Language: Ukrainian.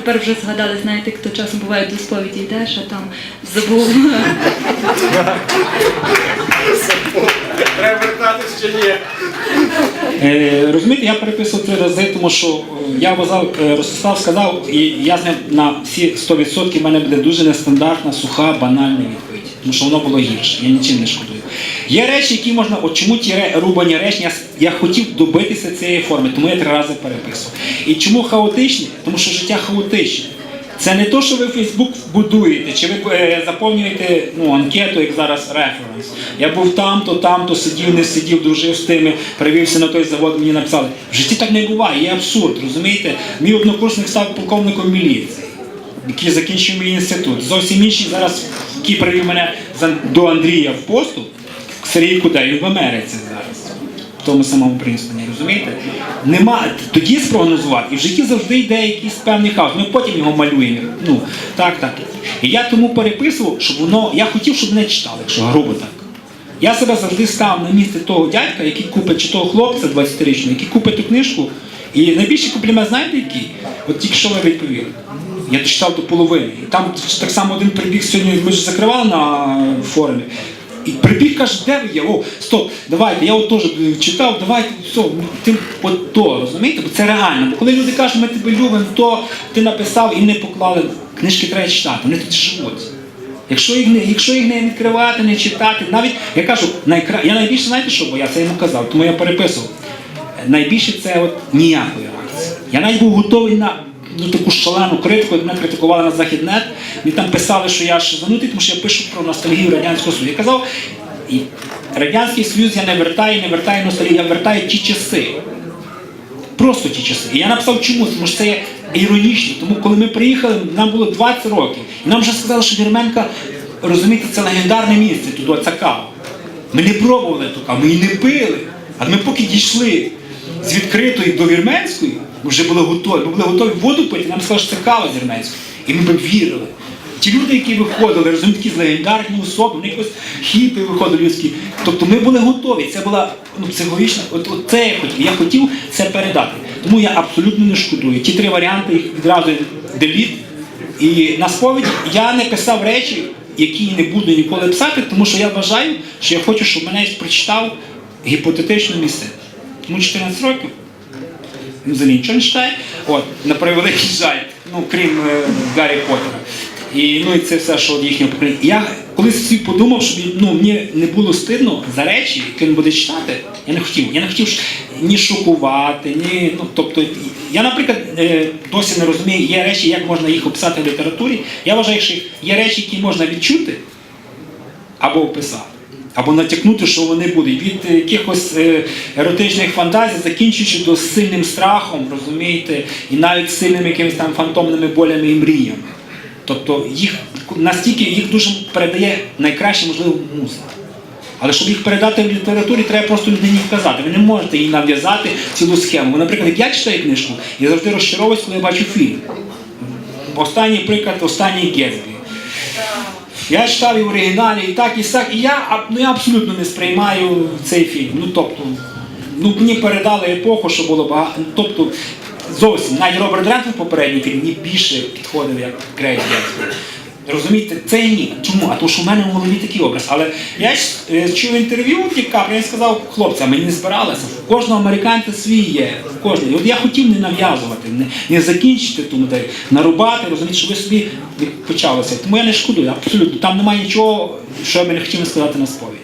тепер вже згадали, знаєте, хто часом буває до сповіді йдеш, а там забув. Треба вертатись чи ні? Е, розумієте, я переписував три рази, тому що е, я вважав, е, Ростислав сказав, і я з ним на всі 100% в мене буде дуже нестандартна, суха, банальна відповідь. Тому що воно було гірше, я нічим не шкодую. Є речі, які можна, от чому ті рубані речення, я, я хотів добитися цієї форми, тому я три рази переписував. І чому хаотичні? Тому що життя хаотичне. Це не то, що ви Фейсбук будуєте, чи ви е, заповнюєте ну, анкету, як зараз референс. Я був там, то там, то сидів, не сидів, дружив з тими, привівся на той завод, мені написали. В житті так не буває, є абсурд, розумієте? Мій однокурсник став полковником міліції, який закінчив мій інститут. Зовсім інший зараз, який привів мене до Андрія в посту, Сергій він в Америці зараз в тому самому Принстоні, розумієте? Нема тоді спрогнозувати, і в житті завжди йде якийсь певний хаос. Ми потім його малюємо. Ну так, так. І я тому переписував, щоб воно. Я хотів, щоб мене читали, якщо грубо так. Я себе завжди став на місце того дядька, який купить чи того хлопця 20-річного, який купить ту книжку. І найбільший комплімент, знаєте який? От тільки що ви відповіли. Я дочитав до половини. І там так само один прибіг сьогодні, ми ж закривали на форумі. І прибіг каже, де ви є? О, стоп, давайте, я от теж читав, давайте, все, ти от то, розумієте? Бо це реально. Бо коли люди кажуть, ми тебе любимо, то ти написав і не поклали. Книжки треба читати, вони тут живуть. Якщо їх не, якщо їх не відкривати, не читати, навіть я кажу, найкра... я найбільше знаєте, що боявся, я це йому казав, тому я переписував. Найбільше це от ніякої реакції. Я навіть був готовий на таку шалену критику, як мене критикували на Західнет. Мені там писали, що я шизанутий, тому що я пишу про ностальгію Радянського Союзу. Я казав, і Радянський Союз я не вертаю, не вертаю ностальгію, я вертаю ті часи. Просто ті часи. І я написав чому, тому що це є іронічно. Тому коли ми приїхали, нам було 20 років. І нам вже сказали, що Вірменка, розумієте, це легендарне місце, туди ця кава. Ми не пробували ту каву, ми її не пили. А ми поки дійшли з відкритої до вірменської, ми вже були готові. Ми були готові воду пити, нам сказали, що це кава з вірменської. І ми б вірили. Ті люди, які виходили, розумієте, такі легендарні особи, вони якось хіпи виходили людські. Тобто ми були готові. Це була ну, психологічна, от, от це я хотів. Я хотів це передати. Тому я абсолютно не шкодую. Ті три варіанти їх відразу деліт. І на сповіді я не писав речі, які не буду ніколи писати, тому що я вважаю, що я хочу, щоб мене прочитав гіпотетично місце. Тому 14 років. Він взагалі нічого не читає. От, на превеликий жаль, ну крім е, Гаррі Поттера. І, ну, і це все, що їхнього покоління. Я колись собі подумав, що ну, мені не було стидно за речі, які він буде читати. Я не хотів. Я не хотів ні шокувати, ні. Ну, тобто, я, наприклад, е, досі не розумію, є речі, як можна їх описати в літературі. Я вважаю, що є речі, які можна відчути або описати. Або натякнути, що вони будуть від е, якихось е, еротичних фантазій, закінчуючи до сильним страхом, розумієте, і навіть сильними якимись там фантомними болями і мріями. Тобто їх настільки їх дуже передає найкраще можливо музика. Але щоб їх передати в літературі, треба просто людині вказати. Ви не можете їй нав'язати цілу схему. Наприклад, як я читаю книжку, я завжди розчаровуюсь, коли я бачу фільм. Останній приклад, останній Гетсбі. Я читав і в оригіналі, і так, і так, і я, ну, я абсолютно не сприймаю цей фільм. Ну тобто, ну мені передали епоху, що було багато. Тобто, зовсім навіть Роберт Редфорд попередній фільм мені більше підходив як Грейт Гетсбі. Розумієте, це ні. Чому? А тому що в мене в голові такий образ. Але я ж е, чув інтерв'ю Ді я сказав, хлопці, а ми не збиралися. У кожного американця свій є. В кожного. І от я хотів не нав'язувати, не, не закінчити ту модель, нарубати, розумієте, щоб ви собі почалося. Тому я не шкодую, абсолютно. Там немає нічого, що я би не хотів сказати на сповідь.